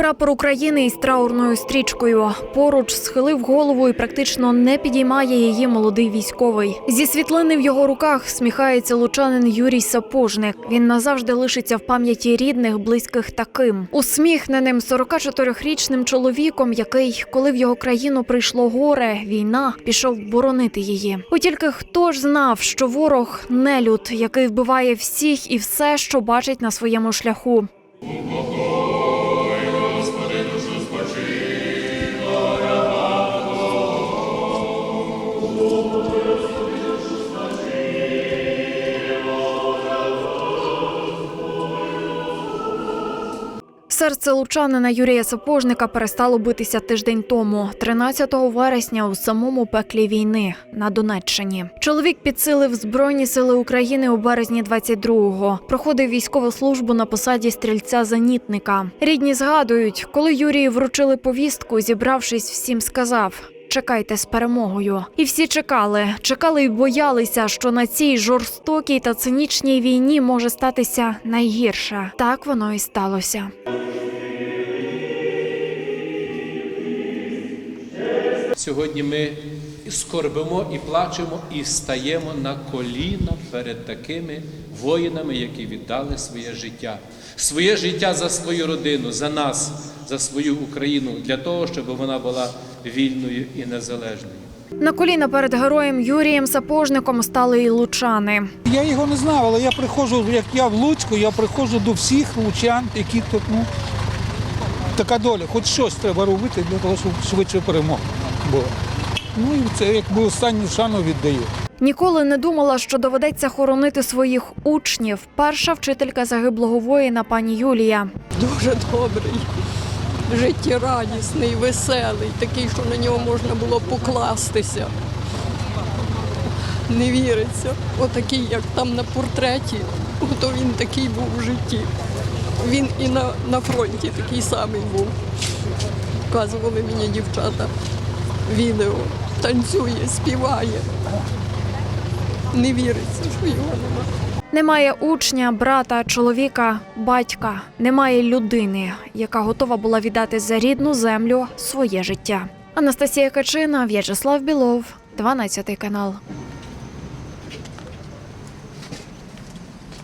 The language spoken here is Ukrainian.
Прапор України із траурною стрічкою. Поруч схилив голову і практично не підіймає її молодий військовий. Зі світлини в його руках сміхається лучанин Юрій Сапожник. Він назавжди лишиться в пам'яті рідних, близьких таким. Усміхненим 44-річним чоловіком, який, коли в його країну прийшло горе, війна, пішов боронити її. От тільки хто ж знав, що ворог нелюд, який вбиває всіх і все, що бачить на своєму шляху. Серце лучанина Юрія Сапожника перестало битися тиждень тому, 13 вересня, у самому пеклі війни на Донеччині. Чоловік підсилив Збройні сили України у березні 22-го. Проходив військову службу на посаді стрільця-зенітника. Рідні згадують, коли Юрії вручили повістку, зібравшись, всім сказав. Чекайте з перемогою, і всі чекали, чекали і боялися, що на цій жорстокій та цинічній війні може статися найгірше. Так воно і сталося. Сьогодні ми скорбимо і плачемо, і стаємо на коліна перед такими воїнами, які віддали своє життя, своє життя за свою родину, за нас, за свою Україну, для того, щоб вона була вільною і незалежною. На коліна перед героєм Юрієм Сапожником стали і лучани. Я його не знав, але я приходжу, як я в Луцьку, я приходжу до всіх лучан, які тут, ну, така доля, хоч щось треба робити для того, щоб швидше перемога була. Ну і це якби останню шану віддаю. Ніколи не думала, що доведеться хоронити своїх учнів. Перша вчителька загиблого воїна пані Юлія. дуже добрий, життєрадісний, веселий, такий, що на нього можна було покластися. Не віриться. Отакий, як там на портреті, то він такий був у житті. Він і на, на фронті такий самий був. Показували мені дівчата відео. Танцює, співає. Не віриться, що його немає. Немає учня, брата, чоловіка, батька, немає людини, яка готова була віддати за рідну землю своє життя. Анастасія Качина, В'ячеслав Білов, 12 канал.